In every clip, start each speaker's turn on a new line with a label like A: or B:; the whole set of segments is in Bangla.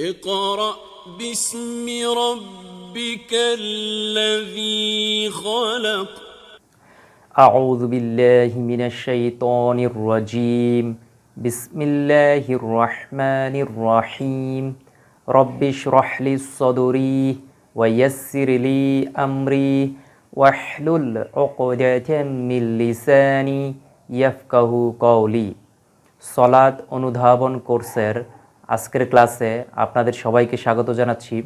A: اقرأ باسم ربك الذي خلق
B: أعوذ بالله من الشيطان الرجيم بسم الله الرحمن الرحيم رب اشرح لي صدري ويسر لي أمري واحلل عقدة من লিসানি ইয়াফকাহু কওলি সলাদ অনুধাবন কোর্সের আজকের ক্লাসে আপনাদের সবাইকে স্বাগত জানাচ্ছি।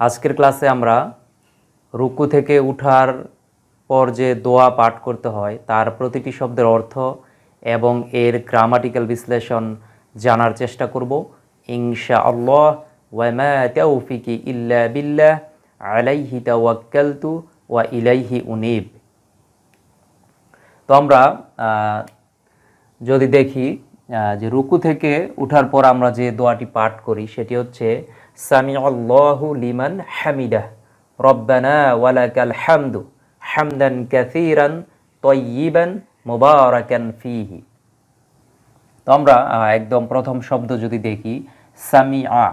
B: আজকের ক্লাসে আমরা রুকু থেকে উঠার পর যে দোয়া পাঠ করতে হয়, তার প্রতিটি শব্দের অর্থ এবং এর গ্রামাটিক্যাল বিশ্লেষণ জানার চেষ্টা করব। ইনশা আল্লাহ ওয়ামা ইল্লা বিল্লাহ, আলাইহি তাওয়াক্কালতু ওয়া ইলাইহি উনিব। তো আমরা যদি দেখি যে রুকু থেকে উঠার পর আমরা যে দোয়াটি পাঠ করি, সেটি হচ্ছে সামি আল্লাহু লিমান হামিদাহ, রব্বানা ওয়ালাকাল হামদু, হামদান কাসীরান তয়্যিবান মুবারাকান ফিহি। তো আমরা একদম প্রথম শব্দ যদি দেখি সামি আ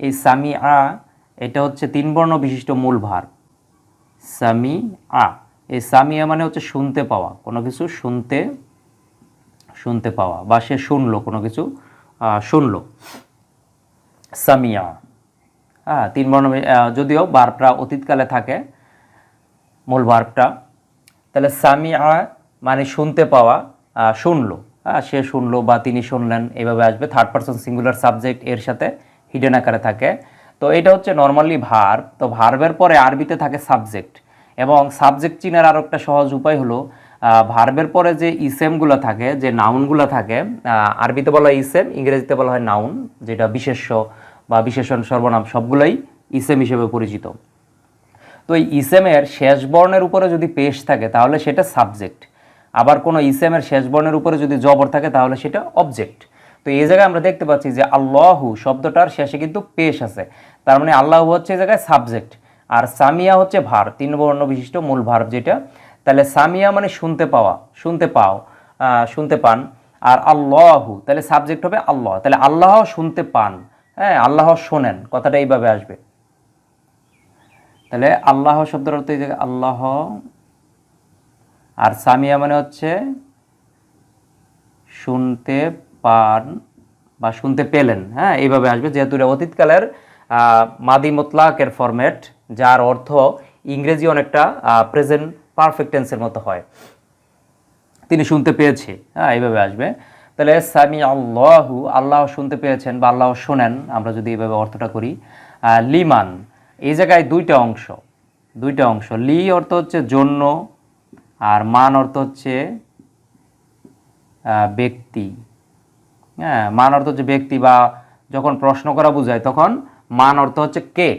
B: এই সামি আ এটা হচ্ছে তিন বর্ণ বিশিষ্ট মূল ভার। সামি আ এই সামিয়া মানে হচ্ছে শুনতে পাওয়া, কোনো কিছু শুনতে শুনতে পাওয়া বা সে শুনলো, কোনো কিছু শুনলো। সামিয়া। হ্যাঁ তিন বর্ণ যদিও বারটা অতীতকালে থাকে, মূল ভার্বটা তাহলে সামিয়া মানে শুনতে পাওয়া শুনলো। হ্যাঁ সে শুনলো বা তিনি শুনলেন, এভাবে আসবে। থার্ড পারসন সিঙ্গুলার সাবজেক্ট এর সাথে হিডেন আকারে থাকে। তো এটা হচ্ছে নর্মালি ভার্ব তো ভার্বের পরে আরবিতে থাকে সাবজেক্ট এবং সাবজেক্ট চিনার আরও একটা সহজ উপায় হলো ভার্বের পরে যে ইসেমগুলো থাকে, যে নাউনগুলো থাকে আরবিতে বলা হয় ইসেম ইংরেজিতে বলা হয় নাউন যেটা বিশেষ্য বা বিশেষণ, সর্বনাম সবগুলোই ইসেম হিসেবে পরিচিত। তো এই ইসেমের শেষ বর্ণের উপরে যদি পেশ থাকে, তাহলে সেটা সাবজেক্ট আবার কোনো ইসেমের শেষ বর্ণের উপরে যদি জবর থাকে, তাহলে সেটা অবজেক্ট তো এই জায়গায় আমরা দেখতে পাচ্ছি যে আল্লাহু শব্দটার শেষে কিন্তু পেশ আছে। তার মানে আল্লাহু হচ্ছে এই জায়গায় সাবজেক্ট আর সামিয়া হচ্ছে ভার তিন বর্ণ বিশিষ্ট মূল ভার যেটা। তাহলে সামিয়া মানে শুনতে পাওয়া, শুনতে পাও শুনতে পান। আর আল্লাহু, তাহলে সাবজেক্ট হবে আল্লাহ। তাহলে আল্লাহ শুনতে পান। হ্যাঁ আল্লাহ শোনেন, কথাটা এইভাবে আসবে। তাহলে আল্লাহ শব্দের অর্থ আল্লাহ, আর সামিয়া মানে হচ্ছে শুনতে পান বা শুনতে পেলেন। হ্যাঁ এইভাবে আসবে। যেহেতু অতীতকালের মাদি মোতলাকের ফরম্যাট যার অর্থ ইংরেজি অনেকটা প্রেজেন্ট পারফেক্ট টেন্সের মতো হয়। তিনি শুনতে পেয়েছে। হ্যাঁ এইভাবে আসবে। তাহলে সামি আল্লাহু আল্লাহ শুনতে পেয়েছেন বা আল্লাহ শোনেন, আমরা যদি এইভাবে অর্থটা করি। লিমান, এই জায়গায় দুইটা অংশ দুইটা অংশ। লি অর্থ হচ্ছে জন্য, আর মান অর্থ হচ্ছে ব্যক্তি। হ্যাঁ মান অর্থ হচ্ছে ব্যক্তি বা যখন প্রশ্ন করা বোঝায়, তখন মান অর্থ হচ্ছে কে।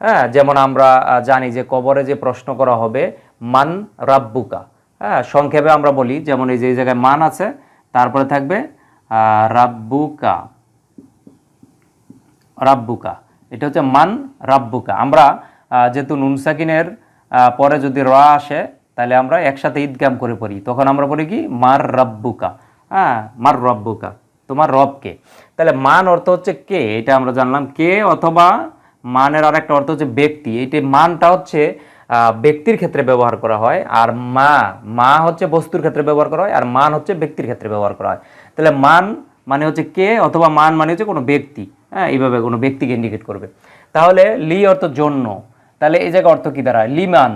B: হ্যাঁ যেমন আমরা জানি যে কবরে যে প্রশ্ন করা হবে মান রাব্বুকা। হ্যাঁ সংক্ষেপে আমরা বলি যেমন এই যে জায়গায় মান আছে তারপরে থাকবে রাব্বুকা। রাব্বুকা। এটা হচ্ছে মান রাব্বুকা। আমরা যেহেতু নুন সাকিনের আহ, পরে যদি র আসে তাহলে আমরা একসাথে ঈদগাম করে পড়ি। তখন আমরা বলি কি? মার রাব্বুকা। হ্যাঁ মার রব্বুকা। তোমার রবকে। তাহলে মান অর্থ হচ্ছে কে? এটা আমরা জানলাম কে অথবা মানের আর একটা অর্থ হচ্ছে ব্যক্তি। এইটি মানটা হচ্ছে ব্যক্তির ক্ষেত্রে ব্যবহার করা হয় আর মা মা হচ্ছে বস্তুর ক্ষেত্রে ব্যবহার করা হয় আর মান হচ্ছে ব্যক্তির ক্ষেত্রে ব্যবহার করা হয়। তাহলে মান মানে হচ্ছে কে অথবা মান মানে হচ্ছে কোনো ব্যক্তি হ্যাঁ এইভাবে কোনো ব্যক্তিকে ইন্ডিকেট করবে। তাহলে লি অর্থ জন্য। তাহলে এই জায়গায় অর্থ কি দাঁড়ায়? লিমান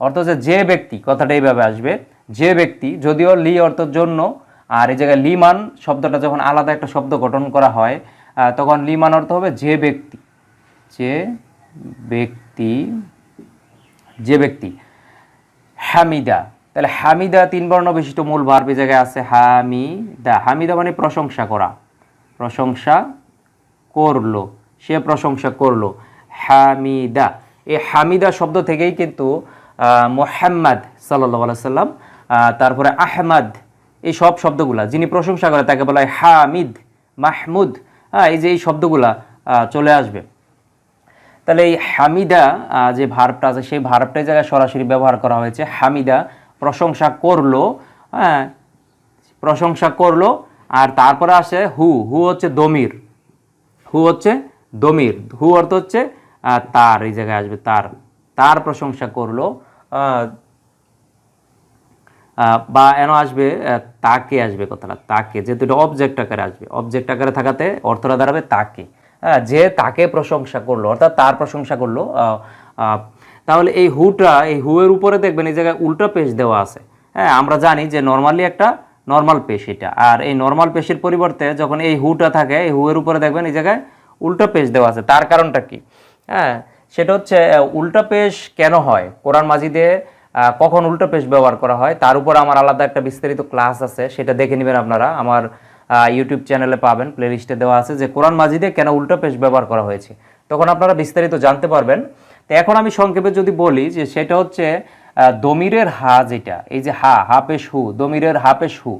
B: অর্থ হচ্ছে যে ব্যক্তি, কথাটা এইভাবে আসবে, যে ব্যক্তি, যদিও লি অর্থ জন্য, আর এই জায়গায় লিমান শব্দটা যখন আলাদা একটা শব্দ গঠন করা হয় তখন লিমান অর্থ হবে যে ব্যক্তি। যে ব্যক্তি যে ব্যক্তি, হামিদা, তাহলে হামিদা তিন বর্ণ বিশিষ্ট মূল ভার্ব এই জায়গায় আছে হামিদা। হামিদা মানে প্রশংসা করা। প্রশংসা করল, সে প্রশংসা করল। হামিদা, এই হামিদা শব্দ থেকেই কিন্তু মোহাম্মদ সাল্লাহ সাল্লাম তারপরে আহমদ, এই সব শব্দগুলা, যিনি প্রশংসা করে তাকে বলা হয় হামিদ, মাহমুদ হ্যাঁ এই যে এই শব্দগুলা চলে আসবে। তাহলে এই হামিদা যে ভার্বটা আছে, সেই ভার্বটাই জায়গায় সরাসরি ব্যবহার করা হয়েছে। হামিদা প্রশংসা করল হ্যাঁ প্রশংসা করল, আর তারপরে আসে হু। হু হচ্ছে দমির। হু হচ্ছে দমির। হু অর্থ হচ্ছে তার, এই জায়গায় আসবে তার। তার প্রশংসা করল বা এন আসবে তাকে আসবে কথাটা, তাকে। যেহেতু এটা অবজেক্ট আকারে আসবে। অবজেক্ট আকারে থাকাতে অর্থটা দাঁড়াবে তাকে। যে তাকে প্রশংসা করল, অর্থাৎ তার প্রশংসা করল তাহলে এই হুটা, এই হুয়ের উপরে দেখবেন এই জায়গায় উল্টো পেশ দেওয়া আছে। হ্যাঁ আমরা জানি যে নর্মালি একটা নর্মাল পেশ এটা। আর এই নর্মাল পেশের পরিবর্তে যখন এই হুটা থাকে, এই হুয়ের উপরে দেখবেন এই জায়গায় উল্টো পেশ দেওয়া আছে। তার কারণটা কি? হ্যাঁ সেটা হচ্ছে উল্টা পেশ কেন হয়? কোরআন মাজিদে কখন উল্টো পেশ ব্যবহার করা হয়? তার উপর আমার আলাদা একটা বিস্তারিত ক্লাস আছে, সেটা দেখে নেবেন আপনারা। আমার ইউটিউব চ্যানেলে পাবেন প্লেলিস্টে দেওয়া আছে যে কোরআন মাজিদে কেন উল্টো পেশ ব্যবহার করা হয়েছে। তখন আপনারা বিস্তারিত জানতে পারবেন। তো এখন আমি সংক্ষেপে যদি বলি যে সেটা হচ্ছে দমিরের হা যেটা, এই যে হা হা পেশ হু, দমিরের হা পেশ হু,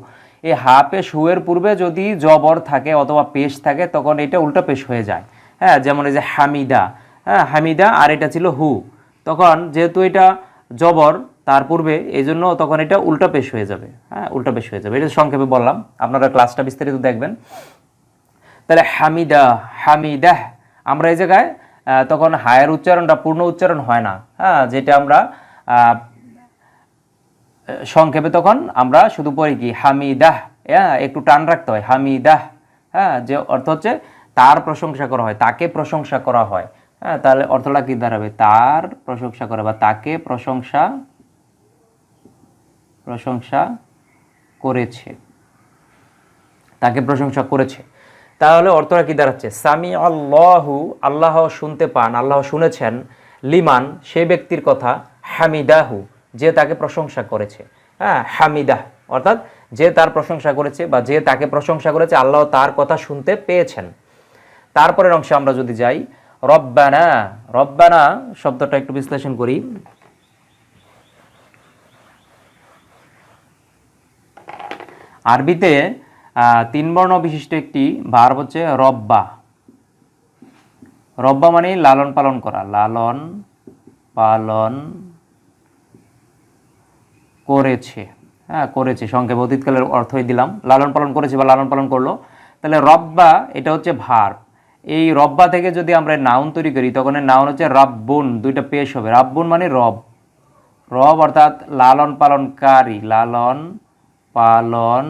B: এই হা পেশ হু এর পূর্বে যদি জবর থাকে অথবা পেশ থাকে, তখন এটা উল্টো পেশ হয়ে যায়। হ্যাঁ যেমন এই যে হামিদা হ্যাঁ হামিদা আর এটা ছিল হু। তখন যেহেতু এটা জবর তার পূর্বে এই জন্য তখন এটা উল্টা পেশ হয়ে যাবে। হ্যাঁ উল্টা পেশ হয়ে যাবে। এটা সংক্ষেপে বললাম। আপনারা ক্লাসটা বিস্তারিত দেখবেন। তাহলে হামিদা হামিদাহ আমরা এই জায়গায় তখন হায়ের উচ্চারণটা পূর্ণ উচ্চারণ হয় না। হ্যাঁ যেটা আমরা সংক্ষেপে তখন আমরা শুধু পড়ি কি? হামিদাহ হ্যাঁ একটু টান রাখতে হয়। হামিদাহ হ্যাঁ যে অর্থ হচ্ছে তার প্রশংসা করা হয়, তাকে প্রশংসা করা হয়। হ্যাঁ তাহলে অর্থটা কি দাঁড়াবে? তার প্রশংসা করা বা তাকে প্রশংসা প্রশংসা করেছে। তাকে প্রশংসা করেছে। তাহলে অর্থটা কি দাঁড়াচ্ছে? সামি আল্লাহু, আল্লাহ শুনতে পান, আল্লাহ শুনেছেন, লিমান, সেই ব্যক্তির কথা, হামিদাহু, যে তাকে প্রশংসা করেছে। হ্যাঁ হামিদাহ, অর্থাৎ যে তার প্রশংসা করেছে বা যে তাকে প্রশংসা করেছে, আল্লাহ তার কথা শুনতে পেয়েছেন। তারপরের অংশে আমরা যদি যাই, রব্বানা রব্বানা শব্দটা একটু বিশ্লেষণ করি। আরবিতে তিন বর্ণ বিশিষ্ট একটি ভার্ব হচ্ছে রব্বা। রব্বা মানে লালন পালন করা। লালন পালন করেছে। হ্যাঁ করেছে। সংক্ষেপে অতীতকালের অর্থই দিলাম। লালন পালন করেছে বা লালন পালন করল। তাহলে রব্বা, এটা হচ্ছে ভার এই রব্বা থেকে যদি আমরা নাউন তৈরি করি, তখন নাউন হচ্ছে রাব্বুন। দুইটা পেশ হবে। রাব্বুন মানে রব। রব অর্থাৎ লালন পালনকারী। লালন পালন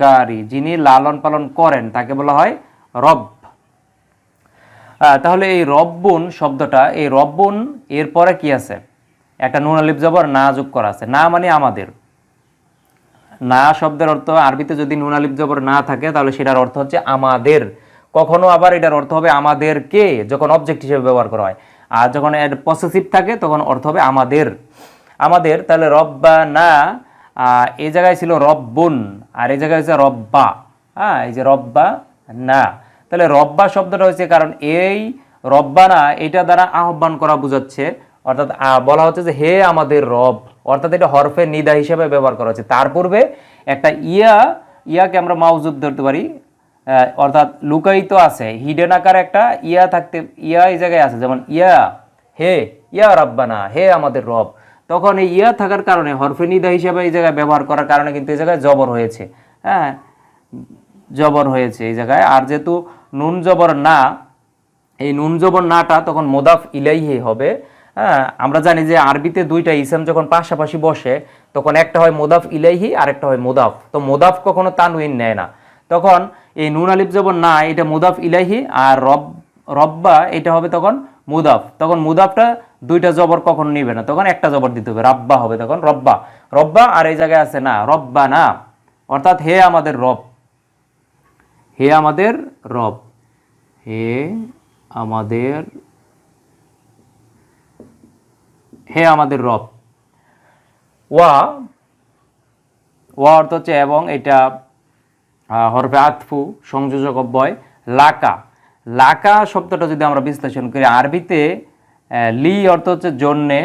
B: কারী। যিনি লালন পালন করেন, তাকে বলা হয় রব। তাহলে এই রব্বুন শব্দটা, এই রব্বুন এর পরে কি আছে? একটা নুন আলিফ জবর না যোগ করা আছে। না মানে আমাদের। না শব্দের অর্থ আরবিতে যদি নুন আলিফ জবর না থাকে, তাহলে সেটার অর্থ হচ্ছে আমাদের। কখনো আবার এটার অর্থ হবে আমাদেরকে, যখন অবজেক্ট হিসেবে ব্যবহার করা হয়। আর যখন এর পসেসিভ থাকে, তখন অর্থ হবে আমাদের। আমাদের, তাহলে রব্বা না এই জায়গায় ছিল রব্বুন, আর এই জায়গায় হচ্ছে রব্বা। হ্যাঁ এই যে রব্বা না। তাহলে রব্বা শব্দটা হচ্ছে কারণ এই রব্বা না, এটা দ্বারা আহ্বান করা বোঝাচ্ছে। অর্থাৎ বলা হচ্ছে যে হে আমাদের রব, অর্থাৎ এটা হরফে নিদা হিসেবে ব্যবহার করা হচ্ছে। তার পূর্বে একটা ইয়া, ইয়াকে আমরা মাউজুদ ধরতে পারি। অর্থাৎ লুকায়িত আছে। হিডেন আকার একটা ইয়া থাকতে, ইয়া এই জায়গায় আছে। যেমন ইয়া, হে, ইয়া রব্বানা, হে আমাদের রব। তখন এই ইয়া থাকার কারণে হরফে নিদা হিসেবে এই জায়গায় ব্যবহার করার কারণে কিন্তু এই জায়গায় জবর হয়েছে। হ্যাঁ? জবর হয়েছে এই জায়গায়। আর যেহেতু নুন জবর না, এই নুন জবর নাটা তখন মোদাফ ইলাইহি হবে। হ্যাঁ? আমরা জানি যে আরবিতে দুইটা ইসাম যখন পাশাপাশি বসে, তখন একটা হয় মোদাফ ইলাইহি আর একটা হয় মোদাফ। তো মোদাফ কখনো তানউইন নেয় না। তখন এই নুন আলিফ জবর না, এটা মোদাফ ইলাইহি, আর রব, রব্বা, এটা হবে তখন মুদাফ। তখন মুদাফটা দুইটা জবর কখনো নিবে না? তখন একটা জবর দিতে হবে, রাব্বা হবে তখন, রব্বা। রব্বা আর এই জায়গায় আছে না রব্বা না অর্থাৎ হে আমাদের রব। হে আমাদের রব। হে আমাদের হে আমাদের রব। ওয়া ওয়া অর্থ হচ্ছে এবং এটা হরফে আতফু, সংযোজক অব্যয়, লাকা। লাকা শব্দটা যদি আমরা বিশ্লেষণ করি, আরবিতে লি অর্থ হচ্ছে জন্যে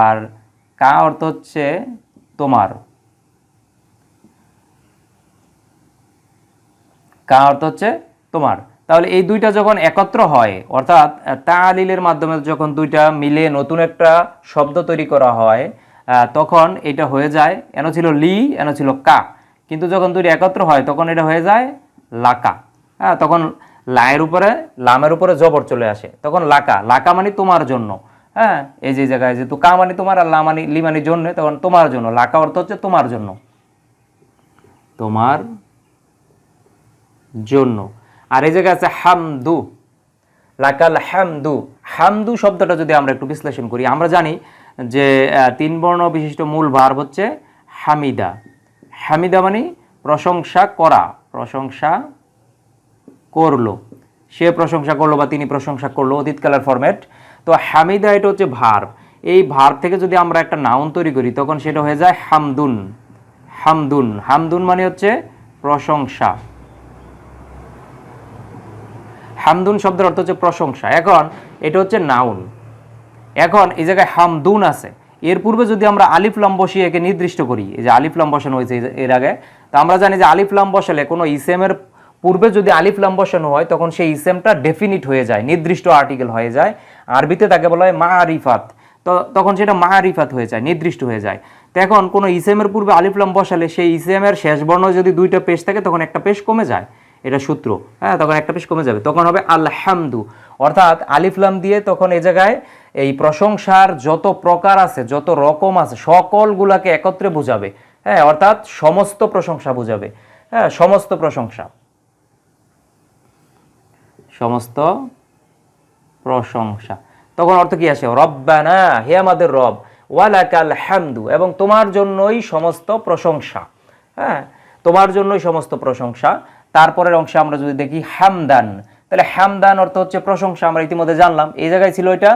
B: আর কা অর্থ হচ্ছে তোমার। কা অর্থ হচ্ছে তোমার। তাহলে এই দুইটা যখন একত্র হয়, অর্থাৎ তালিলের মাধ্যমে যখন দুইটা মিলে নতুন একটা শব্দ তৈরি করা হয় তখন এটা হয়ে যায়, এন ছিল লি, এন ছিল কা। কিন্তু যখন দুইটা একত্র হয়, তখন এটা হয়ে যায় লাকা। হ্যাঁ তখন লায়ের উপরে, লামের উপরে জবর চলে আসে। তখন লাকা লাকা মানে তোমার জন্য। হ্যাঁ? এই যে জায়গায় যেহেতু কা মানে তোমার আর লা মানে লি মানে জন্য, তখন তোমার জন্য। লাকা অর্থ হচ্ছে তোমার জন্য। তোমার জন্য। আর এই জায়গায় আছে হামদু। লাকাল হামদু। হামদু শব্দটা যদি আমরা একটু বিশ্লেষণ করি, আমরা জানি যে তিন বর্ণ বিশিষ্ট মূল ভার্ব হচ্ছে হামিদা। হামিদা মানে প্রশংসা করা, প্রশংসা করল। সে প্রশংসা করল বা তিনি প্রশংসা করল অতীতকালের ফরম্যাট তো হামিদা এটা হচ্ছে ভার্ব এই ভার্ব থেকে যদি আমরা একটা নাউন তৈরি করি, তখন সেটা হয়ে যায় হামদুন। হামদুন। হামদুন মানে হচ্ছে প্রশংসা। হামদুন শব্দের অর্থ হচ্ছে প্রশংসা। এখন এটা হচ্ছে নাউন এখন এই জায়গায় হামদুন আছে। এর পূর্বে যদি আমরা আলিফলাম বসিয়ে একে নির্দিষ্ট করি, এই যে আলিফলাম বসানো হয়েছে এর আগে, তো আমরা জানি যে আলিফলাম বসালে কোনো ইসেমের পূর্বে যদি আলিফলাম বসানো হয়, তখন সেই ইসেমটা ডেফিনিট হয়ে যায়, নির্দিষ্ট আর্টিকেল হয়ে যায়। আরবিতে তাকে বলা হয় মা আরিফাত তো তখন সেটা মা আরিফাত হয়ে যায়, নির্দিষ্ট হয়ে যায়। তো এখন কোনো ইসেমের পূর্বে আলিফলাম বসালে সেই ইসেমের শেষ বর্ণ যদি দুইটা পেশ থাকে, তখন একটা পেশ কমে যায়। এটা সূত্র হ্যাঁ তখন একটা পেশ কমে যাবে। তখন হবে আলহামদু। অর্থাৎ আলিফলাম দিয়ে তখন এই জায়গায় এই প্রশংসার যত প্রকার আছে, যত রকম আছে, সকলগুলাকে একত্রে বোঝাবে। হ্যাঁ অর্থাৎ সমস্ত প্রশংসা বোঝাবে। হ্যাঁ সমস্ত প্রশংসা। সমস্ত প্রশংসা। তখন অর্থ কি আসে? রব্বানা, হে আমাদের রব, ওয়ালাকাল হামদু, এবং তোমার জন্যই সমস্ত প্রশংসা। হ্যাঁ? তোমার জন্যই সমস্ত প্রশংসা। তারপরের অংশে আমরা যদি দেখি হামদান, তাহলে হামদান অর্থ হচ্ছে প্রশংসা, আমরা ইতিমধ্যে জানলাম। এই জায়গায় ছিল এটা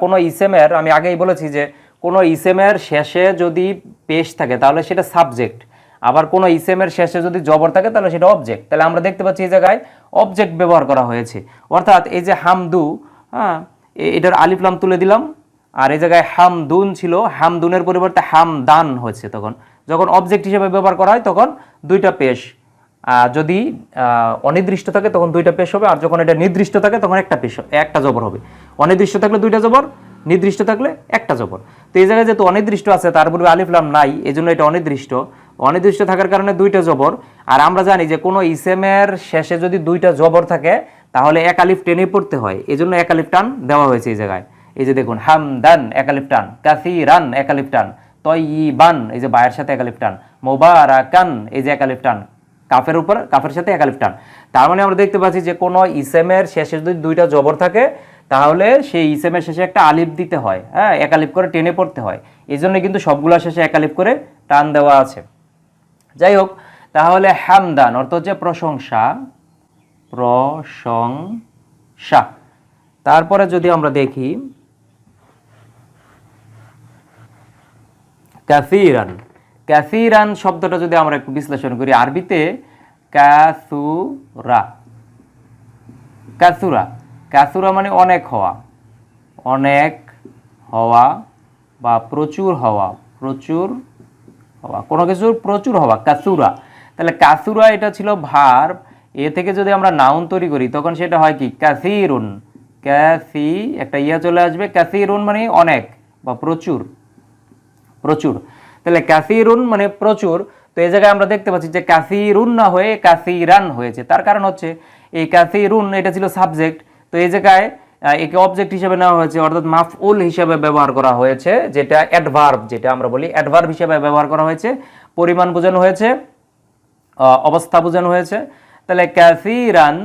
B: কোনো ইসেমের, আমি আগেই বলেছি যে কোনো ইসেমের শেষে যদি পেশ থাকে, তাহলে সেটা সাবজেক্ট আবার কোনো ইসেমের শেষে যদি জবর থাকে, তাহলে সেটা অবজেক্ট তাহলে আমরা দেখতে পাচ্ছি এই জায়গায় অবজেক্ট ব্যবহার করা হয়েছে। অর্থাৎ এই যে হামদু হ্যাঁ এটার আলিফলাম তুলে দিলাম, আর এই জায়গায় হামদুন ছিল, হামদুনের পরিবর্তে হামদান হয়েছে তখন। যখন অবজেক্ট হিসেবে ব্যবহার করা হয়, তখন দুইটা পেশ যদি অনির্দিষ্ট থাকে, তখন দুইটা পেশ হবে, আর যখন এটা নির্দিষ্ট থাকে, তখন একটা পেশ, একটা জবর হবে। অনির্দিষ্ট থাকলে দুইটা জবর, নির্দিষ্ট থাকলে একটা জবর। তো এই জায়গায় যেহেতু অনির্দিষ্ট আছে, তার পূর্বে আলিফলাম নাই এই জন্য এটা অনির্দিষ্ট। অনির্দিষ্ট থাকার কারণে দুইটা জবর। আর আমরা জানি যে কোনো ইসেমের শেষে যদি দুইটা জবর থাকে, তাহলে এক আলিফ টেনে পড়তে হয়। এই জন্য এক আলিফ টান দেওয়া হয়েছে এই জায়গায়। এই যে দেখুন, হামদান, এক আলিফ টান। কাসিরান, এক আলিফ টান। তয়িবান এই যে বায়ের সাথে এক আলিফ টান। মোবারাকান, এই যে এক আলিফ টান। কাফের উপর, কাফের সাথে এক আলিফ টান। তার মানে আমরা দেখতে পাচ্ছি যে কোনো ইসেমের শেষে যদি দুইটা জবর থাকে, তাহলে সেই ইসেমের শেষে একটা আলিফ দিতে হয়। হ্যাঁ এক আলিফ করে টেনে পড়তে হয়। এই জন্য কিন্তু সবগুলোর শেষে এক আলিফ করে টান দেওয়া আছে। যাই হোক তাহলে হামদান অর্থ হচ্ছে প্রশংসা প্রশংসা। তারপরে যদি আমরা দেখি ক্যাসিরান ক্যাসিরান শব্দটা যদি আমরা একটু বিশ্লেষণ করি, আরবিতে ক্যাসুরা ক্যাসুরা ক্যাসুরা মানে অনেক হওয়া। অনেক হওয়া বা প্রচুর হওয়া। প্রচুর হওয়া। কোনো কিছুর প্রচুর হওয়া, কাসুরা। তাহলে কাসুরা এটা ছিল ভার এ থেকে যদি আমরা নাউন তৈরি করি, তখন সেটা হয় কি? ক্যাসিরুন ক্যাসি একটা ইয়া চলে আসবে। ক্যাসিরুন মানে অনেক বা প্রচুর। প্রচুর। তাহলে ক্যাসিরুন মানে প্রচুর। তো এই জায়গায় আমরা দেখতে পাচ্ছি যে ক্যাসিরুন না হয়ে ক্যাসিরান হয়েছে। তার কারণ হচ্ছে, এই ক্যাসিরুন এটা ছিল সাবজেক্ট তো এই জায়গায় একে অবজেক্ট হিসেবে নেওয়া হয়েছে, অর্থাৎ মাফউল হিসেবে ব্যবহার করা হয়েছে, যেটা অ্যাডভার্ব যেটা আমরা বলি অ্যাডভার্ব হিসেবে ব্যবহার করা হয়েছে। পরিমাণ বোঝানো হয়েছে অবস্থা বোঝানো হয়েছে। তাহলে ক্যাসিরান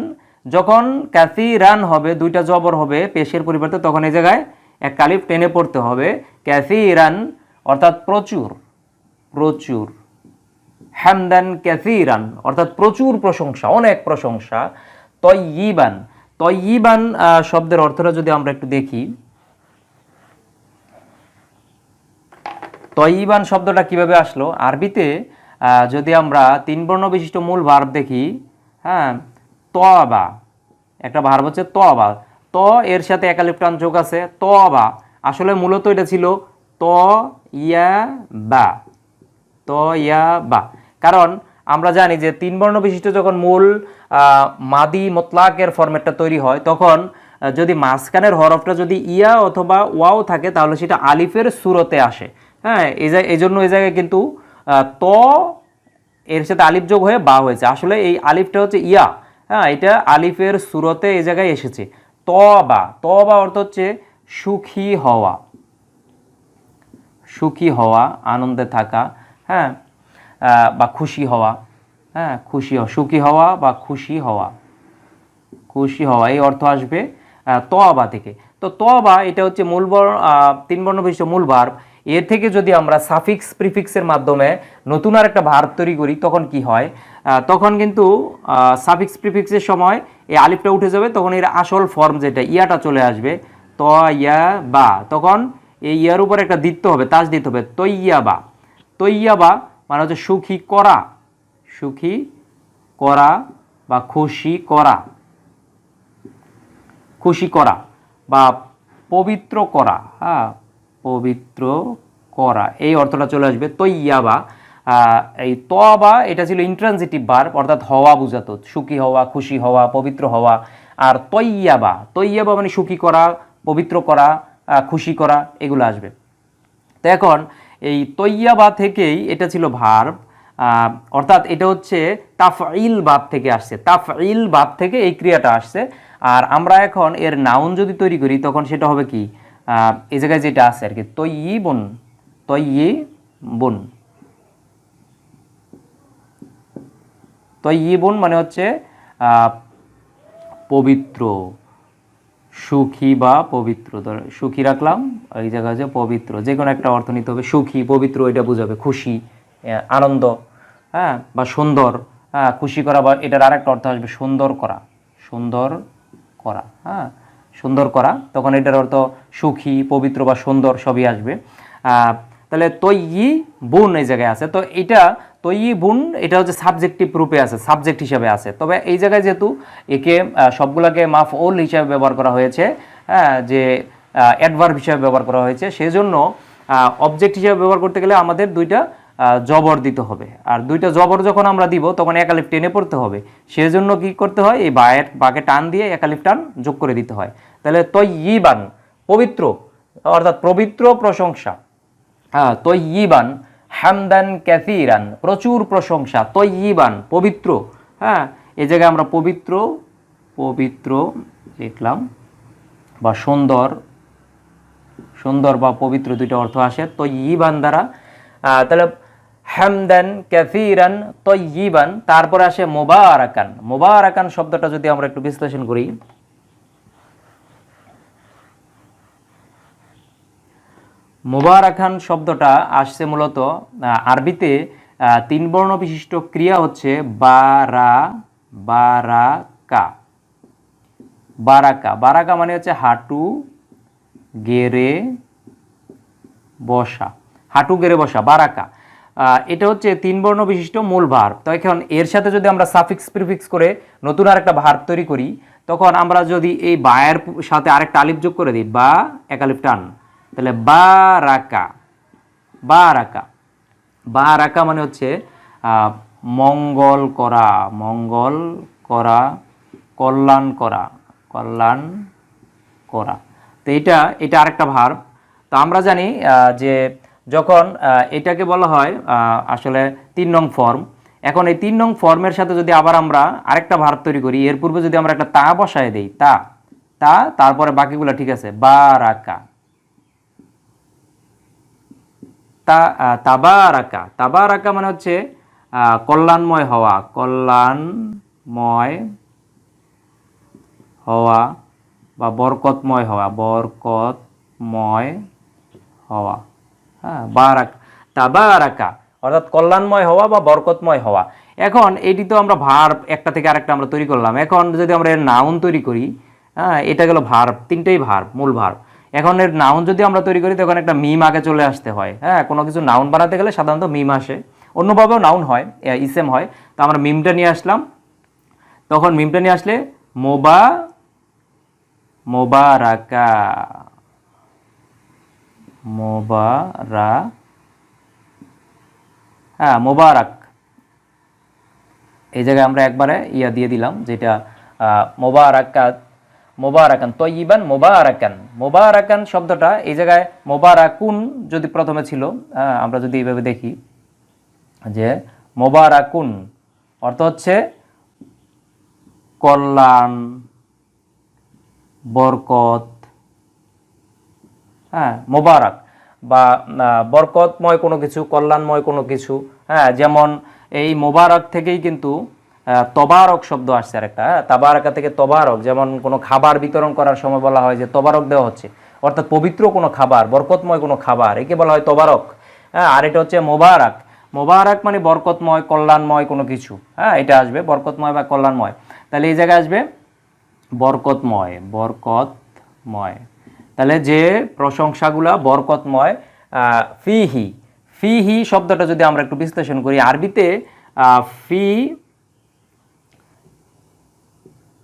B: যখন ক্যাসিরান হবে, দুইটা জবর হবে পেশের পরিবর্তে, তখন এই জায়গায় এক কালিফ টেনে পড়তে হবে। ক্যাসিরান অর্থাৎ প্রচুর প্রচুর। হ্যামদান ক্যাসিরান অর্থাৎ প্রচুর প্রশংসা, অনেক প্রশংসা। তয়িবান তয়িবান শব্দের অর্থটা যদি আমরা একটু দেখি। তয়িবান শব্দটা কীভাবে আসলো? আরবিতে যদি আমরা তিন বর্ণ বিশিষ্ট মূল ভার্ব দেখি হ্যাঁ তবা, একটা ভার্ব হচ্ছে তবা। ত এর সাথে একালিপ্টান যোগ আছে, তবা। আসলে মূলত এটা ছিল ত ইয়া বা ত ইয়া বা কারণ আমরা জানি যে তিন বর্ণ বিশিষ্ট যখন মূল মাদি মোতলাকের ফরম্যাটটা তৈরি হয়, তখন যদি মাঝখানের হরফটা যদি ইয়া অথবা ওয়াও থাকে, তাহলে সেটা আলিফের সুরতে আসে। হ্যাঁ এই জন্য এই জায়গায় কিন্তু ত এর সাথে আলিফ যোগ হয়ে বা হয়েছে। আসলে এই আলিফটা হচ্ছে ইয়া। হ্যাঁ এটা আলিফের সুরতে এই জায়গায় এসেছে। ত বা ত বা অর্থ হচ্ছে সুখী হওয়া। সুখী হওয়া, আনন্দে থাকা হ্যাঁ বা খুশি হওয়া। হ্যাঁ খুশি হওয়া সুখী হওয়া বা খুশি হওয়া। খুশি হওয়া, এই অর্থ আসবে তবা থেকে। তো তবা এটা হচ্ছে মূল বর্ণ তিন বর্ণ বিশিষ্ট মূল ভার্ব। এর থেকে যদি আমরা সাফিক্স প্রিফিক্সের মাধ্যমে নতুন আর একটা ভার্ব তৈরি করি, তখন কি হয়? তখন কিন্তু সাফিক্স প্রিফিক্সের সময় এই আলিফটা উঠে যাবে, তখন এর আসল ফর্ম যেটা, ইয়াটা চলে আসবে ত ইয়া বা তখন এই ইয়ার উপর একটা দিতে হবে তাজ দিতে হবে তৈয়া বা তৈয়া বা মানে হচ্ছে সুখী করা। সুখী করা বা খুশি করা। খুশি করা বা পবিত্র করা। হ্যাঁ পবিত্র করা। এই অর্থটা চলে আসবে তৈয়াবা। এই তবা এটা ছিল ইন্ট্রানজিটিভ ভার্ব অর্থাৎ হওয়া বুঝাতো। সুখী হওয়া, খুশি হওয়া, পবিত্র হওয়া। আর তৈয়াবা তৈয়াবা মানে সুখী করা, পবিত্র করা খুশি করা, এগুলো আসবে। তো এখন এই তৈয়াবা থেকেই এটা ছিল ভার্ব অর্থাৎ এটা হচ্ছে তাফইল বাব থেকে আসছে। তাফইল বাব থেকে এই ক্রিয়াটা আসছে। আর আমরা এখন এর নাউন যদি তৈরি করি, তখন সেটা হবে কি? এই জায়গায় যেটা আছে আর কি তৈয়ি বোন তৈয়ি বোন তৈয়িবুন মানে হচ্ছে পবিত্র, সুখী বা পবিত্র। সুখী রাখলাম, এই জায়গায় হচ্ছে পবিত্র যে কোনো একটা অর্থ নিতে হবে। সুখী, পবিত্র, এটা বোঝাবে খুশি আনন্দ। হ্যাঁ? বা সুন্দর হ্যাঁ খুশি করা বা এটার আরেকটা অর্থ আসবে সুন্দর করা। সুন্দর করা হ্যাঁ? সুন্দর করা, তখন এটার অর্থ সুখী, পবিত্র বা সুন্দর সবই আসবে। তাহলে তৈয়ি বুন এই জায়গায় আছে। তো এটা তৈয়ি বুন এটা হচ্ছে সাবজেক্টিভ রূপে আছে, সাবজেক্ট হিসাবে আছে। তবে এই জায়গায় যেহেতু একে সবগুলাকে মাফ ওল হিসাবে ব্যবহার করা হয়েছে হ্যাঁ যে অ্যাডভার্ব হিসাবে ব্যবহার করা হয়েছে, সেজন্য অবজেক্ট হিসাবে ব্যবহার করতে গেলে আমাদের দুইটা জবর দিতে হবে। আর দুইটা জবর যখন আমরা দিব, তখন একালিফ টেনে পড়তে হবে। সেজন্য কি করতে হয়? এই বায়ের বাকে টান দিয়ে একালিফ টান যোগ করে দিতে হয়। তাহলে তৈয়িবান পবিত্র, অর্থাৎ পবিত্র প্রশংসা। হ্যাঁ তৈয়িবান হামদান ক্যাথিরান প্রচুর প্রশংসা। তৈয়িবান পবিত্র। হ্যাঁ এই জায়গায় আমরা পবিত্র পবিত্র লিখলাম, বা সুন্দর সুন্দর বা পবিত্র দুইটা অর্থ আসে। তৈয়িবান দ্বারা তাহলে হ্যামদান ক্যাথিরান তৈয়িবান তারপরে আসে মোবারাকান। মোবারাকান শব্দটা যদি আমরা একটু বিশ্লেষণ করি। মোবারাকান শব্দটা আসছে মূলত আরবিতে তিন বর্ণ বিশিষ্ট ক্রিয়া হচ্ছে বারা, বারাকা। বারাকা বারাকা মানে হচ্ছে হাঁটু গেরে বসা। হাঁটু গেড়ে বসা, বারাকা। এটা হচ্ছে তিন বর্ণ বিশিষ্ট মূল ভার। তো এখন এর সাথে যদি আমরা সাফিক্স প্রিফিক্স করে নতুন আরেকটা ভার তৈরি করি, তখন আমরা যদি এই বায়ের সাথে আরেকটা আলিফ যোগ করে দিই, বা এক আলিফ টান, তাহলে বা রাকা বা রাকা। বারাকা বারাকা মানে হচ্ছে মঙ্গল করা মঙ্গল করা, কল্যাণ করা কল্যাণ করা। তো এটা এটা আরেকটা ভার। তো আমরা জানি যে যখন এটাকে বলা হয় আসলে তিন নং ফর্ম এখন এই তিন নং ফর্মের সাথে যদি আবার আমরা আরেকটা ভার্ব তৈরি করি, এর পূর্বে যদি আমরা একটা তা বসায় দেই, তা তা, তারপরে বাকিগুলো ঠিক আছে, বা রাকা তা তাবারাকা তাবারাকা মানে হচ্ছে কল্যাণময় হওয়া কল্যাণময় হওয়া বা বরকতময় হওয়া বরকতময় হওয়া। হ্যাঁ বারাক, তাবারাকা, অর্থাৎ কল্যাণময় হওয়া বা বরকতময় হওয়া। এখন এটি তো আমরা ভার্ব একটা থেকে আরেকটা আমরা তৈরি করলাম। এখন যদি আমরা এর নাউন তৈরি করি হ্যাঁ এটা গেল ভার্ব তিনটেই ভার্ব মূল ভার্ব এখন এর নাউন যদি আমরা তৈরি করি, তখন একটা মিম আগে চলে আসতে হয়। হ্যাঁ কোনো কিছু নাউন বানাতে গেলে সাধারণত মিম আসে। অন্যভাবেও নাউন হয় ইসেম হয়। তো আমরা মিমটা নিয়ে আসলাম। তখন মিমটা নিয়ে আসলে মোবা, মোবারাকা। মোবারা হ্যাঁ মোবারক। এই জায়গায় আমরা একবারে ইয়া দিয়ে দিলাম, যেটা মোবারাকাত, মোবারাকান তৈবান মোবারাকান। মোবারাকান শব্দটা এই জায়গায় মোবারাকুন যদি প্রথমে ছিল আমরা যদি এইভাবে দেখি, যে মোবারাকুন অর্থ হচ্ছে কল্যাণ, বরকত হ্যাঁ মোবারক বা বরকতময় কোনো কিছু, কল্যাণময় কোনো কিছু হ্যাঁ যেমন এই মোবারক থেকেই কিন্তু তবারক শব্দ আসছে আরেকটা হ্যাঁ তাবারাকা থেকে তবারক, যেমন কোনো খাবার বিতরণ করার সময় বলা হয় যে তবারক দেওয়া হচ্ছে, অর্থাৎ পবিত্র কোনো খাবার, বরকতময় কোনো খাবার, একে বলা হয় তবারক হ্যাঁ আর এটা হচ্ছে মোবারক মোবারক মানে বরকতময়, কল্যাণময় কোনো কিছু হ্যাঁ এটা আসবে, বরকতময় বা কল্যাণময়, তাহলে এই জায়গায় আসবে বরকতময় বরকতময় তাহলে যে প্রশংসাগুলা বরকতময় ফিহি ফিহি শব্দটা যদি আমরা একটু বিশ্লেষণ করি, আরবিতে ফি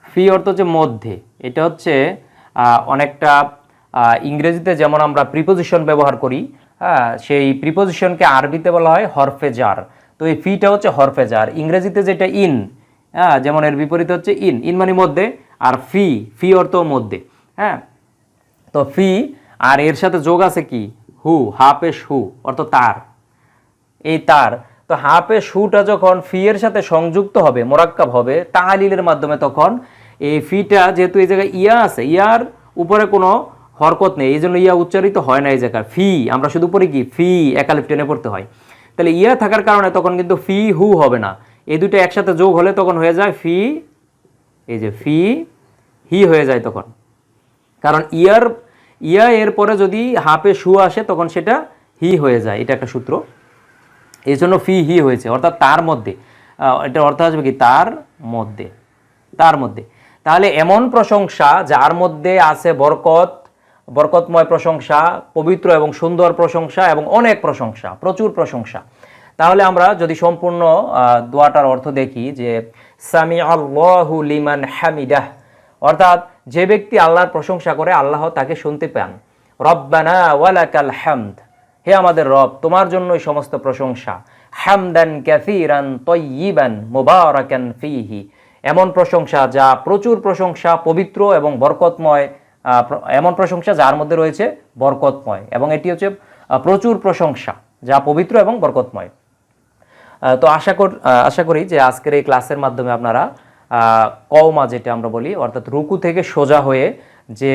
B: ফি অর্থ হচ্ছে মধ্যে, এটা হচ্ছে অনেকটা ইংরেজিতে যেমন আমরা প্রিপোজিশন ব্যবহার করি হ্যাঁ সেই প্রিপোজিশনকে আরবিতে বলা হয় হরফে জার তো এই ফিটা হচ্ছে হরফে জার ইংরেজিতে যেটা ইন হ্যাঁ যেমন এর বিপরীতে হচ্ছে ইন ইন মানে মধ্যে, আর ফি ফি অর্থ মধ্যে হ্যাঁ? তো ফি আর এর সাথে যোগ আছে কি? হু হাফেশ হু অর্থ তার। এই তার, তো হাফে শুটা যখন ফি এর সাথে সংযুক্ত হবে, মোরাক্কাব হবে, তাহালিলের মাধ্যমে তখন এই ফিটা যেহেতু এই জায়গায় ইয়া আছে, ইয়ার উপরে কোনো হরকত নেই এই জন্য ইয়া উচ্চারিত হয় না এই জায়গায়। ফি, আমরা শুধু পড়ি কি? ফি, একালিপ টেনে পড়তে হয়। তাহলে ইয়া থাকার কারণে তখন কিন্তু ফি, হু হবে না। এই দুটো একসাথে যোগ হলে তখন হয়ে যায় ফি, এই যে ফি, হি হয়ে যায় তখন। কারণ ইয়ার ইয়া এর পরে যদি হাফে শু আসে, তখন সেটা হি হয়ে যায়। এটা একটা সূত্র। এই জন্য ফি হি হয়েছে। অর্থাৎ তার মধ্যে। এটা অর্থ আসবে কি? তার মধ্যে। তার মধ্যে। তাহলে এমন প্রশংসা যার মধ্যে আছে বরকত, বরকতময় প্রশংসা, পবিত্র এবং সুন্দর প্রশংসা এবং অনেক প্রশংসা, প্রচুর প্রশংসা। তাহলে আমরা যদি সম্পূর্ণ দোয়াটার অর্থ দেখি যে সামি আল্লাহু লিমান হামিদাহ। অর্থাৎ যে ব্যক্তি আল্লাহর প্রশংসা করে, আল্লাহ তাকে শুনতে পান। রব্বানা ওয়ালাকাল হামদ। হে আমাদের রব, তোমার জন্যই সমস্ত প্রশংসা। হামদান ক্যাফিরান তয়্যিবান মুবারাকান ফিহি। এমন প্রশংসা যা প্রচুর প্রশংসা, পবিত্র এবং বরকতময় এমন প্রশংসা যার মধ্যে রয়েছে বরকতময়। এবং এটি হচ্ছে প্রচুর প্রশংসা যা পবিত্র এবং বরকতময়। তো আশা কর আশা করি যে আজকের এই ক্লাসের মাধ্যমে আপনারা কওমা যেটা আমরা বলি, অর্থাৎ রুকু থেকে সোজা হয়ে যে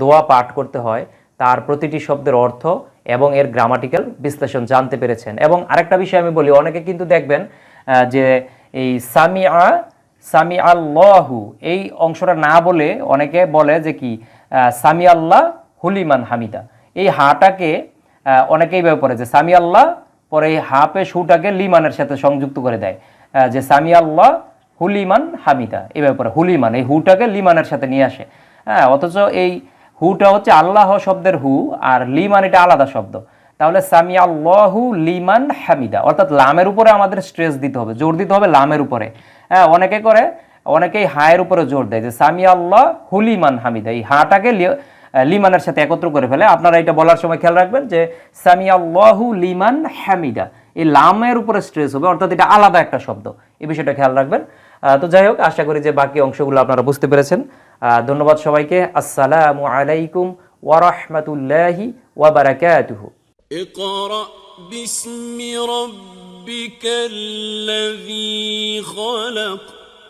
B: দোয়া পাঠ করতে হয়, তার প্রতিটি শব্দের অর্থ এবং এর গ্রামাটিক্যাল বিশ্লেষণ জানতে পেরেছেন। এবং আরেকটা বিষয় আমি বলি, অনেকে কিন্তু দেখবেন যে এই সামিআ সামি আল্লাহু এই অংশটা না বলে অনেকে বলে যে কি সামি আল্লাহ হুলিমান হামিদা। এই হাটাকে অনেকেই করে যে সামি আল্লাহ পরে এই হাফে সুটাকে লিমানের সাথে সংযুক্ত করে দেয়। যে সামি আল্লাহ হুলিমান হামিদা, এ ব্যাপারে হুলিমান, এই হুটাকে লিমানের সাথে নিয়ে আসে। হ্যাঁ অথচ এই হুটা হচ্ছে আল্লাহ শব্দের হু আর লিমান এটা আলাদা শব্দ। তাহলে সামি আল্লাহু লিমান হামিদা, অর্থাৎ লামের উপরে আমাদের স্ট্রেস দিতে হবে, জোর দিতে হবে লামের উপরে। হ্যাঁ অনেকে করে, অনেকেই হায়ের উপরে জোর দেয় যে সামি আল্লাহ হুলিমান হামিদা, এই হাটাকে লিমানের সাথে একত্র করে ফেলে। আপনারা এটা বলার সময় খেয়াল রাখবেন যে সামি আল্লাহু লিমান হামিদা, এই লামের উপরে স্ট্রেস হবে, অর্থাৎ এটা আলাদা একটা শব্দ। এই বিষয়টা খেয়াল রাখবেন। তো যাই হোক আশা করি যে বাকি অংশগুলো আপনারা বুঝতে পেরেছেন আহ, ধন্যবাদ সবাইকে আসসালামু আলাইকুম ওয়ারহমতুল্লাহি ওয়াবারাকাতুহু
A: اقرأ باسم ربك الذي خلق